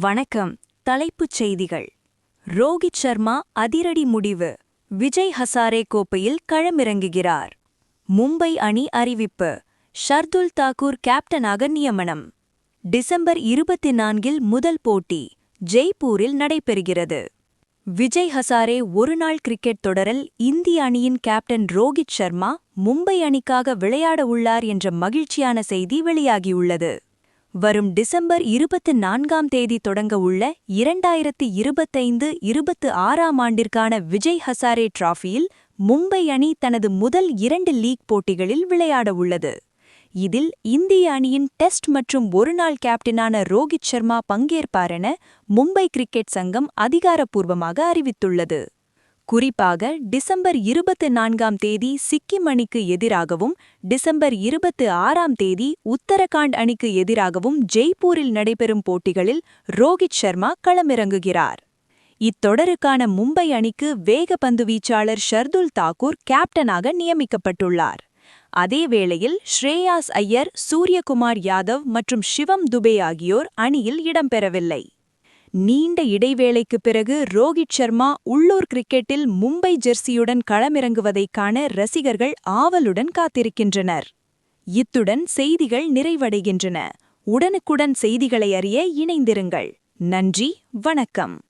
வணக்கம். தலைப்புச் செய்திகள். ரோஹித் சர்மா அதிரடி முடிவு. விஜய் ஹசாரே கோப்பையில் களமிறங்குகிறார். மும்பை அணி அறிவிப்பு. ஷர்துல் தாக்கூர் கேப்டனாக நியமனம். டிசம்பர் இருபத்தி நான்கில் முதல் போட்டி ஜெய்ப்பூரில் நடைபெறுகிறது. விஜய் ஹசாரே ஒருநாள் கிரிக்கெட் தொடரில் இந்திய அணியின் கேப்டன் ரோஹித் சர்மா மும்பை அணிக்காக விளையாட உள்ளார் என்ற மகிழ்ச்சியான செய்தி வெளியாகியுள்ளது. வரும் டிசம்பர் இருபத்து நான்காம் தேதி தொடங்க உள்ள இரண்டாயிரத்து இருபத்தைந்து இருபத்து ஆறாம் ஆண்டிற்கான விஜய் ஹசாரே டிராஃபியில் மும்பை அணி தனது முதல் இரண்டு லீக் போட்டிகளில் விளையாட உள்ளது. இதில் இந்திய அணியின் டெஸ்ட் மற்றும் ஒருநாள் கேப்டனான ரோஹித் சர்மா பங்கேற்பாரென மும்பை கிரிக்கெட் சங்கம் அதிகாரப்பூர்வமாக அறிவித்துள்ளது. குறிப்பாக டிசம்பர் இருபத்து நான்காம் தேதி சிக்கிம் அணிக்கு எதிராகவும் டிசம்பர் இருபத்து ஆறாம் தேதி உத்தரகாண்ட் அணிக்கு எதிராகவும் ஜெய்ப்பூரில் நடைபெறும் போட்டிகளில் ரோஹித் சர்மா களமிறங்குகிறார். இத்தொடருக்கான மும்பை அணிக்கு வேகப்பந்து வீச்சாளர் ஷர்துல் தாக்கூர் கேப்டனாக நியமிக்கப்பட்டுள்ளார். அதேவேளையில் ஸ்ரேயாஸ் ஐயர் சூரியகுமார் யாதவ் மற்றும் சிவம் துபே ஆகியோர் அணியில் இடம்பெறவில்லை. நீண்ட இடைவேளைக்குப் பிறகு ரோஹித் சர்மா உள்ளூர் கிரிக்கெட்டில் மும்பை ஜெர்சியுடன் களமிறங்குவதைக் காண ரசிகர்கள் ஆவலுடன் காத்திருக்கின்றனர். இத்துடன் செய்திகள் நிறைவடைகின்றன. உடனுக்குடன் செய்திகளை அறிய இணைந்திருங்கள். நன்றி வணக்கம்.